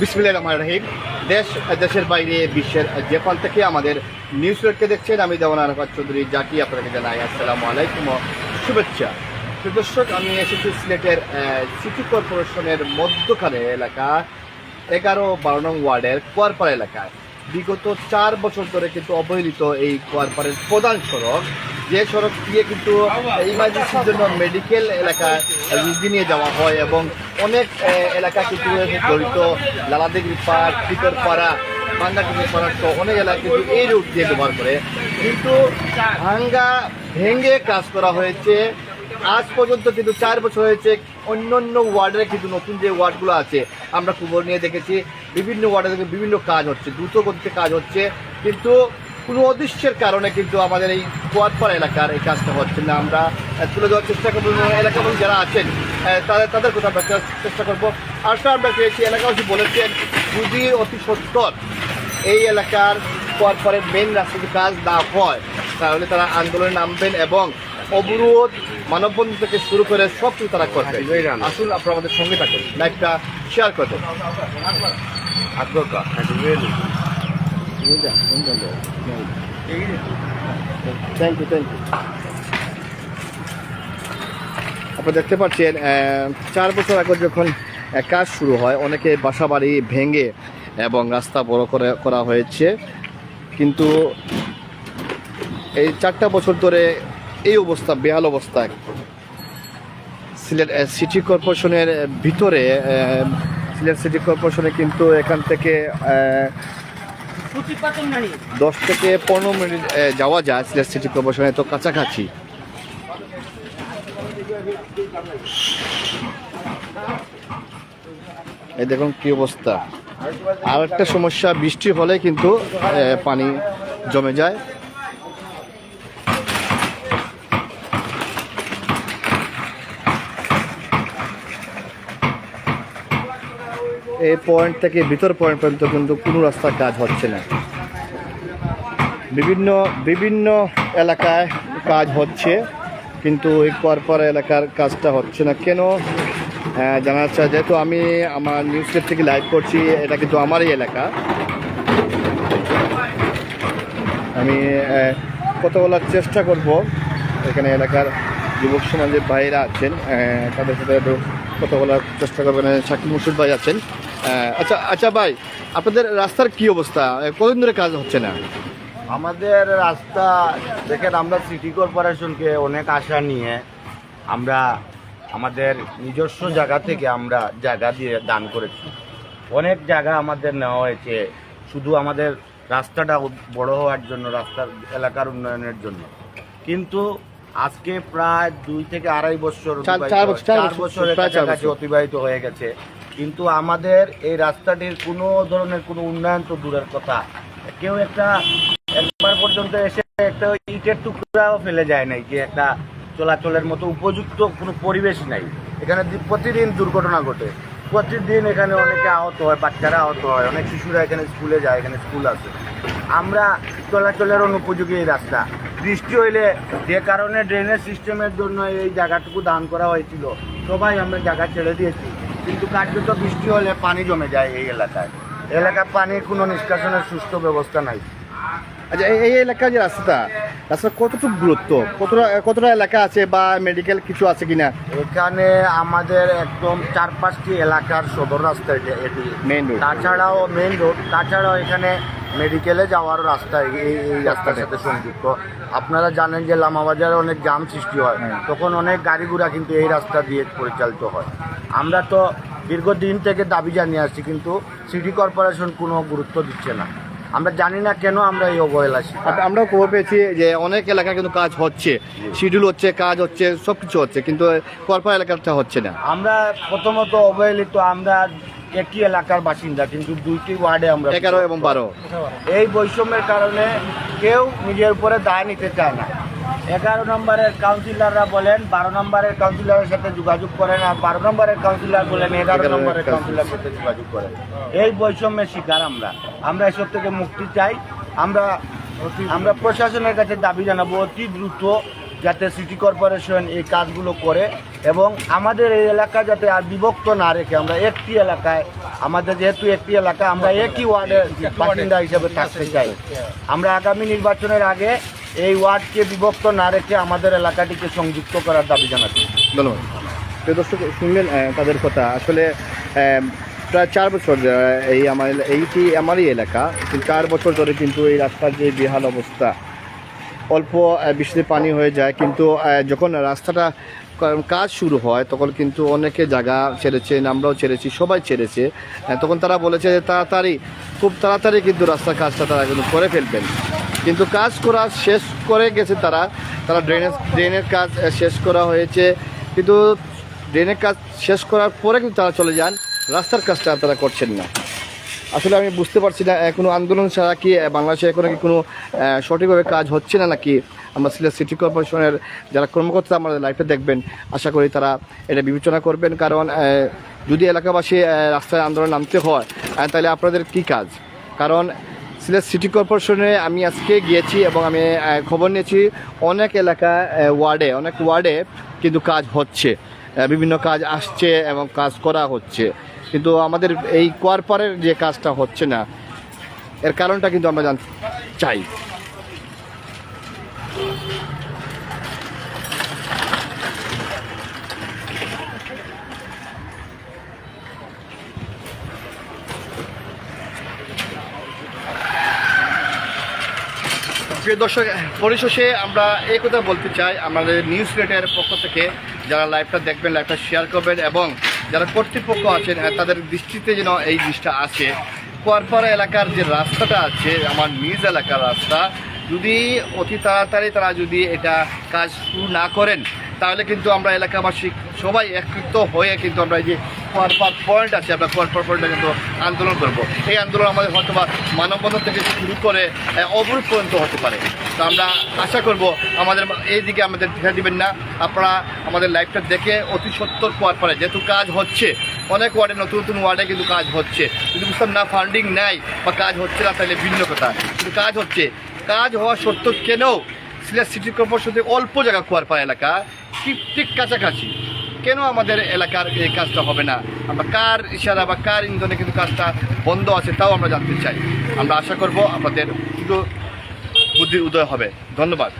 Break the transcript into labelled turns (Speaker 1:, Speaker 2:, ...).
Speaker 1: বিসমিল্লাহ রহমান রহিম। দেশ, দেশের বাইরে, বিশ্বের যে থেকে আমাদের নিউজ রেটকে দেখছেন আমি দেওয়ান আরাফাত চৌধুরী জাকি আপনাকে জানাই আসসালামু আলাইকুম শুভেচ্ছা। দর্শক, আমি এসেছি সিলেটের সিটি কর্পোরেশনের মধ্যখানে এলাকা, এগারো বারো নং ওয়ার্ডের কুয়ারপাড়া এলাকায়। বিগত চার বছর ধরে কিন্তু অবহেলিত এই কুয়ারপাড়ের প্রধান সড়ক। যে সড়ক দিয়ে কিন্তু ইমার্জেন্সির জন্য মেডিকেল এলাকায় রুগী নিয়ে যাওয়া হয় এবং অনেক এলাকা কিন্তু জড়িত লালাদিগির পাড় টিকর পাড়া বাঙ্গাটিগির পাড়া সহ অনেক এলাকা কিন্তু এই রুট দিয়ে ব্যবহার করে। কিন্তু ভাঙ্গা, ভেঙে কাজ করা হয়েছে। আজ পর্যন্ত কিন্তু চার বছর হয়েছে, অন্য অন্য ওয়ার্ডের কিন্তু নতুন যে ওয়ার্ডগুলো আছে, আমরা খবর নিয়ে দেখেছি। বিভিন্ন ওয়ার্ডে থেকে বিভিন্ন কাজ হচ্ছে, দ্রুত গতিতে কাজ হচ্ছে। কিন্তু কোনো অদৃশ্যের কারণে কিন্তু আমাদের এই কুয়ারপাড়া এলাকার এই কাজটা হচ্ছে না। আমরা তুলে দেওয়ার চেষ্টা করব মানুষ যারা আছেন তাদের তাদের কথা আমরা চেষ্টা- করব। আরেকটা আমরা পেয়েছি এলাকাবাসী বলেছেন যদি অতি সত্তর এই এলাকার কুয়ারপাড়ের মেন রাস্তাতে কাজ না হয় তাহলে তারা আন্দোলনে নামবেন এবং অবরোধ মানববন্ধন থেকে শুরু করে সব কিছু তারা করবে। আসুন আপনারা আমাদের সঙ্গে থাকুন। লাইভটা শেয়ার করবেন থ্যাংক ইউ থ্যাংক ইউ আপনারা দেখতে পাচ্ছেন চার বছর আগে যখন কাজ শুরু হয় অনেকে বাসা বাড়ি ভেঙে এবং রাস্তা বড় করে করা হয়েছে। কিন্তু এই চারটা বছর ধরে এই অবস্থা বেহাল অবস্থায় সিলেট সিটি কর্পোরেশনের ভিতরে সিলেট সিটি কর্পোরেশনে কিন্তু এখান থেকে দশ থেকে পনেরো মিনিট যাওয়া যায় সিলেট সিটি কর্পোরেশনে তো কাছাকাছি। এই দেখুন কি অবস্থা। আর একটা সমস্যা, বৃষ্টি হলে কিন্তু পানি জমে যায়। এই পয়েন্ট থেকে ভিতর পয়েন্ট পর্যন্ত কিন্তু কোনো রাস্তার কাজ হচ্ছে না। বিভিন্ন বিভিন্ন এলাকায় কাজ হচ্ছে। কিন্তু এই পরপর এলাকার কাজটা হচ্ছে না। কেন? আহ, জানা যাচ্ছে যেহেতু আমি আমার নিউজ লেট থেকে লাইভ করছি এটা কিন্তু আমারই এলাকা। আমি কথা বলার চেষ্টা করব। এখানে এলাকার যুবক সমাজের ভাইরা আছেন তাদের সাথে একটু কথা বলার চেষ্টা করবেন শাকিল মুর্শিদ ভাই আছেন। আচ্ছা আচ্ছা ভাই আপনাদের রাস্তার কি অবস্থা? কতদিন ধরে কাজ হচ্ছে না?
Speaker 2: আমাদের রাস্তা দেখেন আমরা সিটি কর্পোরেশনকে অনেক আশা নিয়ে আমরা আমাদের নিজস্ব জায়গা থেকে আমরা জায়গা দিয়ে দান করেছি। অনেক জায়গা আমাদের নেওয়া হয়েছে শুধু আমাদের রাস্তাটা বড় হওয়ার জন্য রাস্তার এলাকার উন্নয়নের জন্য। কিন্তু আজকে প্রায় দুই থেকে আড়াই বছর
Speaker 1: চার- বছর-
Speaker 2: বছরের কাছাকাছি অতিবাহিত হয়ে গেছে। কিন্তু আমাদের এই রাস্তাটির কোনো ধরনের কোনো উন্নয়ন তো দূরের কথা। কেউ একটা পর্যন্ত এসে একটা ইটের টুকরাও ফেলে যায় নাই, যে একটা চলাচলের মতো উপযুক্ত কোনো পরিবেশ নাই। এখানে প্রতিদিন দুর্ঘটনা ঘটে। প্রতিদিন এখানে অনেকে আহত হয়, বাচ্চারা আহত হয়, অনেক শিশুরা এখানে স্কুলে যায়, এখানে স্কুল আছে। আমরা চলাচলের অনুপযোগী এই রাস্তা। বৃষ্টি হইলে যে কারণে ড্রেনেজ সিস্টেমের জন্য এই জায়গাটুকু দান করা হয়েছিল, সবাই আমরা জায়গা ছেড়ে দিয়েছি। কিন্তু কার্যত বৃষ্টি হলে পানি জমে যায় এই এলাকায়। এলাকায় পানির কোনো নিষ্কাশনের সুস্থ ব্যবস্থা নাই।
Speaker 1: আচ্ছা এই এই এলাকার যে রাস্তাটা রাস্তা কতটুকু দূরত্ব? কতটা কতটা এলাকা আছে বা মেডিকেল কিছু আছে কিনা?
Speaker 2: এখানে আমাদের একদম চার পাঁচটি এলাকার সদর রাস্তা এটা- এটি।
Speaker 1: মেইন রোড
Speaker 2: তাছাড়াও মেইন রোড তাছাড়াও এখানে মেডিকেলে যাওয়ার রাস্তা এই এই রাস্তার সাথে সংযুক্ত। আপনারা জানেন যে লামাবাজারে অনেক জাম সৃষ্টি হয়
Speaker 1: হ্যাঁ।
Speaker 2: তখন অনেক গাড়ি ঘোড়া কিন্তু এই রাস্তা দিয়ে পরিচালিত হয়। আমরা তো দীর্ঘদিন থেকে দাবি জানিয়ে আসছি কিন্তু সিটি কর্পোরেশন কোনো গুরুত্ব দিচ্ছে না। আমরা জানি না কেন আমরা এই অবহেলা।
Speaker 1: আপ- আমরাও খবর পেয়েছি যে অনেক এলাকায় কিন্তু কাজ হচ্ছে। শিডিউল হচ্ছে কাজ হচ্ছে সব কিছু হচ্ছে কিন্তু কর্পোরেট এলাকাটা হচ্ছে না।
Speaker 2: আমরা প্রথমত অবহেলিত আমরা একই এলাকার বাসিন্দা কিন্তু দুইটি ওয়ার্ডে আমরা
Speaker 1: এগারো এবং বারো।
Speaker 2: এই বৈষম্যের কারণে কেউ নিজের উপরে দায় নিতে চায় না। এগারো নম্বরের কাউন্সিলররা বলেন বারো নম্বরের কাউন্সিলরের সাথে যোগাযোগ করেন আর বারো নম্বরের কাউন্সিলর বলেন এগারো নম্বরের
Speaker 1: কাউন্সিলর।
Speaker 2: কাউন্সিলর সাথে যোগাযোগ করেন। এই বৈষম্যের শিকার আমরা। আমরা এসব থেকে মুক্তি চাই। আমরা আমরা প্রশাসনের কাছে দাবি জানাব অতি দ্রুত যাতে সিটি কর্পোরেশন এই কাজগুলো করে এবং আমাদের এই এলাকা যাতে আর বিভক্ত না রেখে আমরা একটি এলাকায়, আমাদের যেহেতু একটি এলাকা, আমরা একই ওয়ার্ডের বাসিন্দা হিসেবে থাকতে চাই। আমরা আগামী নির্বাচনের আগে এই ওয়ার্ডকে বিভক্ত না রেখে আমাদের এলাকাটিকে সংযুক্ত করার দাবি জানাচ্ছি।
Speaker 1: ধন্যবাদ। দর্শক, শুনলেন তাদের কথা। আসলে প্রায় চার বছর এই আমার, এইটি আমারই এলাকা। চার বছর ধরে কিন্তু এই রাস্তার যে বেহাল অবস্থা অল্প বৃষ্টিতে পানি হয়ে যায়, কিন্তু যখন রাস্তাটা কাজ শুরু হয়, তখন কিন্তু অনেকে জায়গা ছেড়েছে আমরাও ছেড়েছি, সবাই ছেড়েছে। তখন তারা বলেছে যে তাড়াতাড়ি, খুব তাড়াতাড়ি কিন্তু রাস্তার কাজটা তারা কিন্তু করে ফেলবেন। কিন্তু কাজ করা শেষ করে গেছে তারা তারা ড্রেনেজ, ড্রেনের কাজ শেষ করা হয়েছে। কিন্তু ড্রেনের কাজ শেষ করার পরে কিন্তু তারা চলে যান, রাস্তার কাজটা তারা করছেন না। আসলে আমি বুঝতে পারছি না কোনো আন্দোলন ছাড়া কি বাংলাদেশে এখনও কি কোনো সঠিকভাবে কাজ হচ্ছে না নাকি? আমরা সিলেট সিটি কর্পোরেশনের যারা কর্মকর্তা আমাদের লাইফে দেখবেন, আশা করি তারা এটা বিবেচনা করবেন। কারণ যদি এলাকাবাসী রাস্তায় আন্দোলন নামতে হয় তাহলে আপনাদের কি কাজ? কারণ, সিলেট সিটি কর্পোরেশনে আমি আজকে গিয়েছি এবং আমি খবর নিয়েছি, অনেক এলাকা ওয়ার্ডে, অনেক ওয়ার্ডে কিন্তু কাজ হচ্ছে। বিভিন্ন কাজ আসছে এবং কাজ করা হচ্ছে। কিন্তু আমাদের এই কোয়ারপারের যে কাজটা হচ্ছে না, এর কারণটা কিন্তু আমরা জানতে চাই। প্রিয় দর্শক, পরিশেষে আমরা এই কথা বলতে চাই, আমাদের নিউজ লেটের পক্ষ থেকে যারা লাইভটা দেখবেন লাইভটা শেয়ার করবেন এবং যারা কর্তৃপক্ষ আছেন হ্যাঁ তাদের দৃষ্টিতে যেন এই জিনিসটা আছে কুয়ারপাড়া এলাকার যে রাস্তাটা আছে, আমার নিজ এলাকার রাস্তা, যদি অতি তাড়াতাড়ি তারা যদি এটা কাজ শুরু না করেন, তাহলে কিন্তু আমরা এলাকাবাসী সবাই একত্রিত হয়ে কিন্তু আমরা এই যে পয়েন্ট আছে, আমরা কুয়ারপার পয়েন্টে কিন্তু আন্দোলন করব। এই আন্দোলন আমাদের হয়তো বা মানববন্ধন থেকে শুরু করে অবরোধ পর্যন্ত হতে পারে। তো আমরা আশা করব আমাদের এই দিকে আমাদের ধ্যান দিবেন না। আপনারা আমাদের লাইফটা দেখে অতি সত্তর কুয়ার পরে যেহেতু কাজ হচ্ছে, অনেক ওয়ার্ডে নতুন নতুন ওয়ার্ডে কিন্তু কাজ হচ্ছে। যদি বুঝতাম না ফান্ডিং নাই বা কাজ হচ্ছে না, তাহলে ভিন্ন কথা। কিন্তু কাজ হচ্ছে। কাজ হওয়া সত্ত্বেও কেন? সিলেট সিটি কর্পোরেশন অল্প জায়গা কুয়ারপাড়া এলাকা। ঠিক ঠিক কাছাকাছি। কেন আমাদের এলাকার এই কাজটা হবে না? আমরা কার ইশারা বা কার ইন্ধনে কিন্তু কাজটা বন্ধ আছে তাও আমরা জানতে চাই। আমরা আশা করব আমাদের কিন্তু বুদ্ধির উদয় হবে। ধন্যবাদ।